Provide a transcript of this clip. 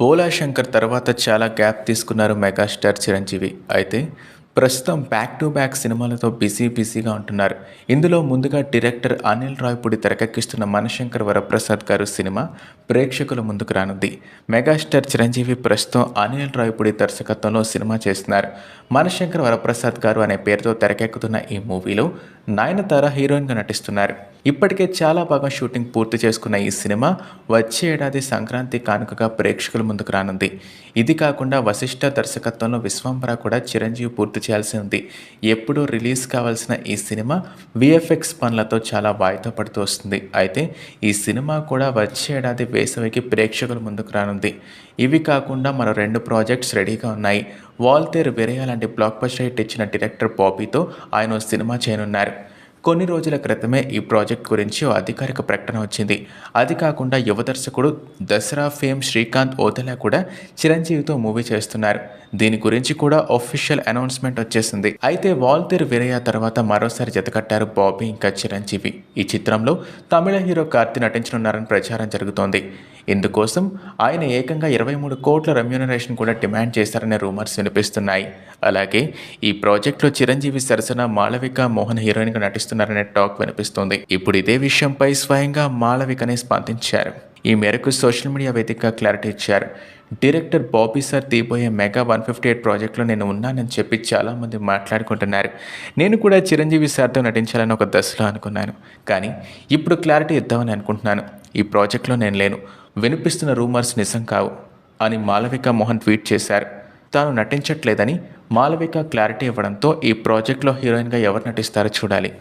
పోలా శంకర్ తర్వాత చాలా గ్యాప్ తీసుకున్నారు మెగాస్టార్ చిరంజీవి. అయితే ప్రస్తుతం బ్యాక్ టు బ్యాక్ సినిమాలతో బిజీ బిజీగా ఉంటున్నారు. ఇందులో ముందుగా డైరెక్టర్ అనిల్ రాయ్పూడి తెరకెక్కిస్తున్న మనశంకర్ వరప్రసాద్ గారు సినిమా ప్రేక్షకుల ముందుకు రానుంది. మెగాస్టార్ చిరంజీవి ప్రస్తుతం అనిల్ రాయ్పూడి దర్శకత్వంలో సినిమా చేస్తున్నారు. మనశంకర్ వరప్రసాద్ గారు అనే పేరుతో తెరకెక్కుతున్న ఈ మూవీలో నయనతార హీరోయిన్గా నటిస్తున్నారు. ఇప్పటికే చాలా బాగా షూటింగ్ పూర్తి చేసుకున్న ఈ సినిమా వచ్చే ఏడాది సంక్రాంతి కానుకగా ప్రేక్షకుల ముందుకు రానుంది. ఇది కాకుండా వశిష్ఠ దర్శకత్వంలో విశ్వంబర కూడా చిరంజీవి పూర్తి చేయాల్సి ఉంది. ఎప్పుడూ రిలీజ్ కావాల్సిన ఈ సినిమా విఎఫ్ఎక్స్ పనులతో చాలా వాయిదా పడుతూ వస్తుంది. అయితే ఈ సినిమా కూడా వచ్చే ఏడాది వేసవికి ప్రేక్షకుల ముందుకు రానుంది. ఇవి కాకుండా మరో రెండు ప్రాజెక్ట్స్ రెడీగా ఉన్నాయి. వాల్తేర్ విరయ లాంటి బ్లాక్ బస్టర్ హిట్ ఇచ్చిన డైరెక్టర్ బాబీతో ఆయన సినిమా చేయనున్నారు. కొన్ని రోజుల క్రితమే ఈ ప్రాజెక్ట్ గురించి అధికారిక ప్రకటన వచ్చింది. అది కాకుండా యువ దర్శకుడు దసరా ఫేమ్ శ్రీకాంత్ ఓతలా కూడా చిరంజీవితో మూవీ చేస్తున్నారు. దీని గురించి కూడా ఒఫీషియల్ అనౌన్స్మెంట్ వచ్చేసింది. అయితే వాల్తేర్ విరయ తర్వాత మరోసారి జతకట్టారు బాబీ ఇంకా చిరంజీవి. ఈ చిత్రంలో తమిళ హీరో కార్తీ నటించనున్నారని ప్రచారం జరుగుతోంది. ఇందుకోసం ఆయన ఏకంగా ఇరవై మూడు కోట్ల రెమ్యూనరేషన్ కూడా డిమాండ్ చేశారనే రూమర్స్ వినిపిస్తున్నాయి. అలాగే ఈ ప్రాజెక్ట్లో చిరంజీవి సరసన మాళవిక మోహన్ హీరోయిన్గా నటిస్తున్నారనే టాక్ వినిపిస్తుంది. ఇప్పుడు ఇదే విషయంపై స్వయంగా మాళవికనే స్పందించారు. ఈ మేరకు సోషల్ మీడియా వేదికగా క్లారిటీ ఇచ్చారు. డైరెక్టర్ బాబీ సార్ తీయబోయే మెగా వన్ ఫిఫ్టీ ఎయిట్ ప్రాజెక్ట్లో నేను ఉన్నానని చెప్పి చాలామంది మాట్లాడుకుంటున్నారు. నేను కూడా చిరంజీవి సార్తో నటించాలని ఒక దశలో అనుకున్నాను. కానీ ఇప్పుడు క్లారిటీ ఇద్దామని అనుకుంటున్నాను. ఈ ప్రాజెక్ట్లో నేను లేను. వినిపిస్తున్న రూమర్స్ నిజం కావు అని మాలవిక మోహన్ ట్వీట్ చేశారు. తాను నటించట్లేదని మాలవిక క్లారిటీ ఇవ్వడంతో ఈ ప్రాజెక్ట్లో హీరోయిన్గా ఎవరు నటిస్తారో చూడాలి.